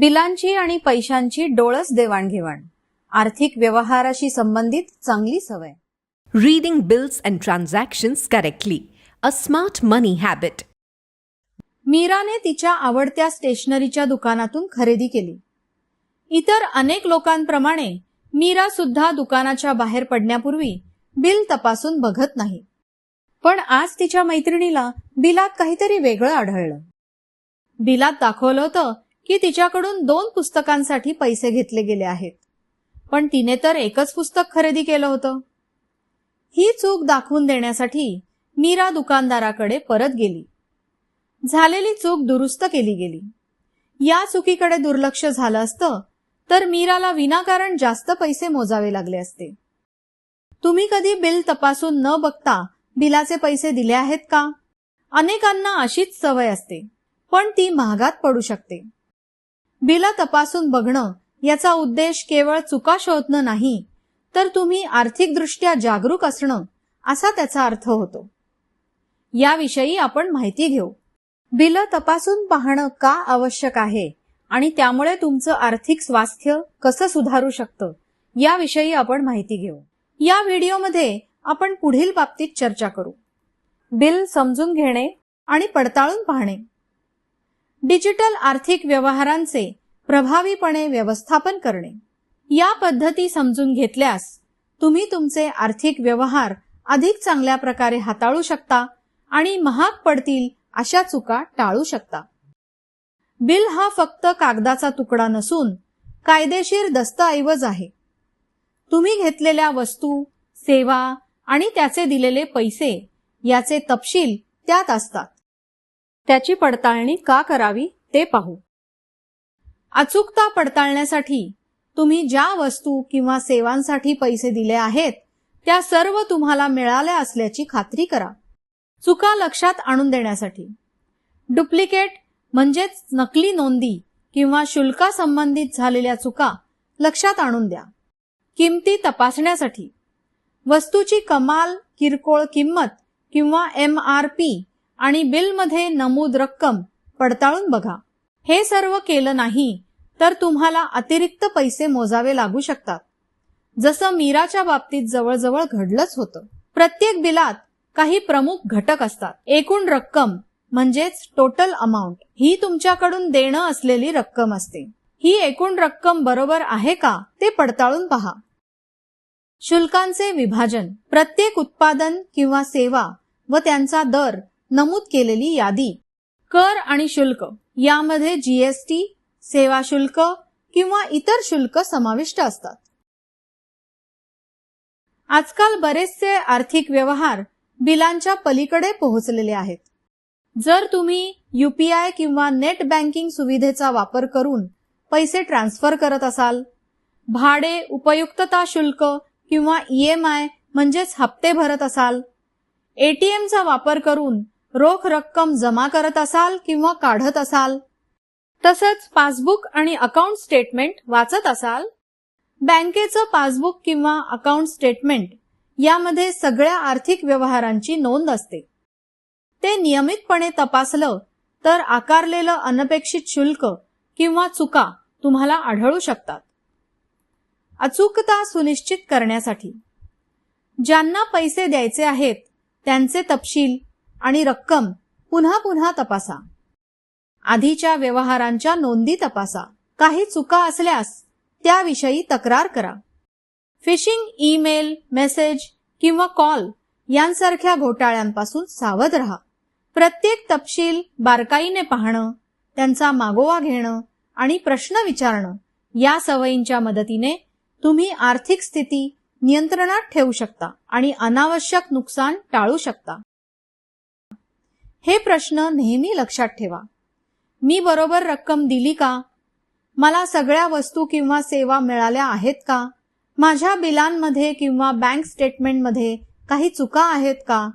बिलांची आणि पैशांची डोळस देवाणघेवाण. आर्थिक व्यवहाराशी संबंधित चांगली सवय. Reading bills and transactions correctly. A smart money habit. मीराने तिच्या आवडत्या स्टेशनरीच्या दुकानातून खरेदी केली. इतर अनेक लोकांप्रमाणे मीरा सुद्धा दुकानाच्या बाहेर पडण्यापूर्वी बिल तपासून बघत नाही. पण आज तिच्या मैत्रिणीला बिलात काहीतरी वेगळं आढळलं. बिलात दाखवलं होतं की तिच्याकडून दोन पुस्तकांसाठी पैसे घेतले गेले आहेत. पण तिने तर एकच पुस्तक खरेदी केलं होतं. ही चूक दाखवून देण्यासाठी मीरा दुकानदाराकडे परत गेली. झालेली चूक दुरुस्त केली गेली. या चुकीकडे दुर्लक्ष झालं असतं तर मीराला विनाकारण जास्त पैसे मोजावे लागले असते. तुम्ही कधी बिल तपासून न बघता बिलाचे पैसे दिले आहेत का? अनेकांना अशीच सवय असते पण ती महागात पडू शकते. बिलं तपासून बघणं याचा उद्देश केवळ चुका शोधणं नाही तर तुम्ही आर्थिकदृष्ट्या जागरूक असणं असा त्याचा अर्थ होतो. याविषयी आपण माहिती घेऊ. बिलं तपासून पाहणं का आवश्यक आहे आणि त्यामुळे तुमचं आर्थिक स्वास्थ्य कसं सुधारू शकतं याविषयी आपण माहिती घेऊ. या व्हिडिओमध्ये आपण पुढील बाबतीत चर्चा करू. बिल समजून घेणे आणि पडताळून पाहणे. डिजिटल आर्थिक व्यवहारांचे प्रभावीपणे व्यवस्थापन करणे. या पद्धती समजून घेतल्यास तुम्ही तुमचे आर्थिक व्यवहार अधिक चांगल्या प्रकारे हाताळू शकता आणि महाग पडतील अशा चुका टाळू शकता. बिल हा फक्त कागदाचा तुकडा नसून कायदेशीर दस्तऐवज आहे. तुम्ही घेतलेल्या वस्तू सेवा आणि त्याचे दिलेले पैसे याचे तपशील त्यात असतात. त्याची पडताळणी का करावी ते पाहू. अचूकता पडताळण्यासाठी तुम्ही ज्या वस्तू किंवा सेवांसाठी पैसे दिले आहेत त्या सर्व तुम्हाला मिळाल्या असल्याची खात्री करा. चुका लक्षात आणून देण्यासाठी. डुप्लिकेट म्हणजेच नकली नोंदी किंवा शुल्कासंबंधित झालेल्या चुका लक्षात आणून द्या. किमती तपासण्यासाठी. वस्तूची कमाल किरकोळ किंमत किंवा एम आर पी आणि बिलमध्ये नमूद रक्कम पडताळून बघा. हे सर्व केलं नाही तर तुम्हाला अतिरिक्त पैसे मोजावे लागू शकतात. जसं मीराच्या बाबतीत जवळजवळ घडलंच होतं. प्रत्येक बिलात काही प्रमुख घटक असतात. एकूण रक्कम म्हणजेच टोटल अमाऊंट ही तुमच्याकडून देणं असलेली रक्कम असते. ही एकूण रक्कम बरोबर आहे का ते पडताळून पहा. शुल्कांचे विभाजन प्रत्येक उत्पादन किंवा सेवा व त्यांचा दर नमूद केलेली यादी. कर आणि शुल्क. यामध्ये जीएसटी सेवा शुल्क किंवा इतर शुल्क समाविष्ट असतात. आजकाल बरेचसे आर्थिक व्यवहार बिलांच्या पलीकडे पोहोचलेले आहेत. जर तुम्ही युपीआय किंवा नेट बँकिंग सुविधेचा वापर करून पैसे ट्रान्सफर करत असाल भाडे उपयुक्तता शुल्क किंवा ईएमआय म्हणजेच हप्ते भरत असाल एटीएमचा वापर करून रोख रक्कम जमा करत असाल किंवा काढत असाल? तसंच पासबुक आणि अकाउंट स्टेटमेंट वाचत असाल? बँकेचं पासबुक किंवा अकाउंट स्टेटमेंट यामध्ये सगळ्या आर्थिक व्यवहारांची नोंद असते. ते नियमितपणे तपासलं तर आकारलेलं अनपेक्षित शुल्क किंवा चुका तुम्हाला आढळू शकतात. अचूकता सुनिश्चित करण्यासाठी ज्यांना पैसे द्यायचे आहेत त्यांचे तपशील आणि रक्कम पुन्हा पुन्हा तपासा. आधीच्या व्यवहारांच्या नोंदी तपासा. काही चुका असल्यास त्याविषयी तक्रार करा. फिशिंग ईमेल मेसेज किंवा कॉल यांसारख्या घोटाळ्यांपासून सावध रहा. प्रत्येक तपशील बारकाईने पाहणं त्यांचा मागोवा घेणं आणि प्रश्न विचारणं या सवयींच्या मदतीने तुम्ही आर्थिक स्थिती नियंत्रणात ठेवू शकता आणि अनावश्यक नुकसान टाळू शकता. हे प्रश्न नेहमी लक्षात ठेवा. मी बरोबर रक्कम दिली का? मला सगळ्या वस्तू किंवा सेवा मिळाल्या आहेत का? माझ्या बिलांमध्ये किंवा बँक स्टेटमेंटमध्ये काही चुका आहेत का?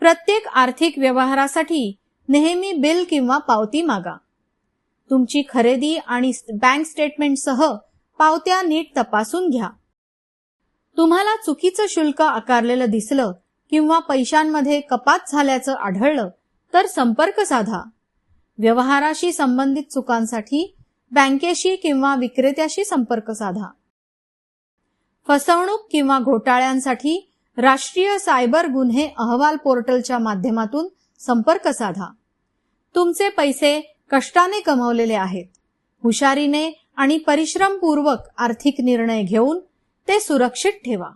प्रत्येक आर्थिक व्यवहारासाठी नेहमी बिल किंवा पावती मागा. तुमची खरेदी आणि बँक स्टेटमेंटसह पावत्या नीट तपासून घ्या. तुम्हाला चुकीचं शुल्क आकारलेलं दिसलं किंवा पैशांमध्ये कपात झाल्याचं आढळलं तर संपर्क साधा. व्यवहाराशी संबंधित चुकांसाठी बँकेशी किंवा विक्रेत्याशी संपर्क साधा. फसवणूक किंवा घोटाळ्यांसाठी राष्ट्रीय सायबर गुन्हे अहवाल पोर्टलच्या माध्यमातून संपर्क साधा. तुमचे पैसे कष्टाने कमवलेले आहेत. हुशारीने आणि परिश्रमपूर्वक आर्थिक निर्णय घेऊन ते सुरक्षित ठेवा.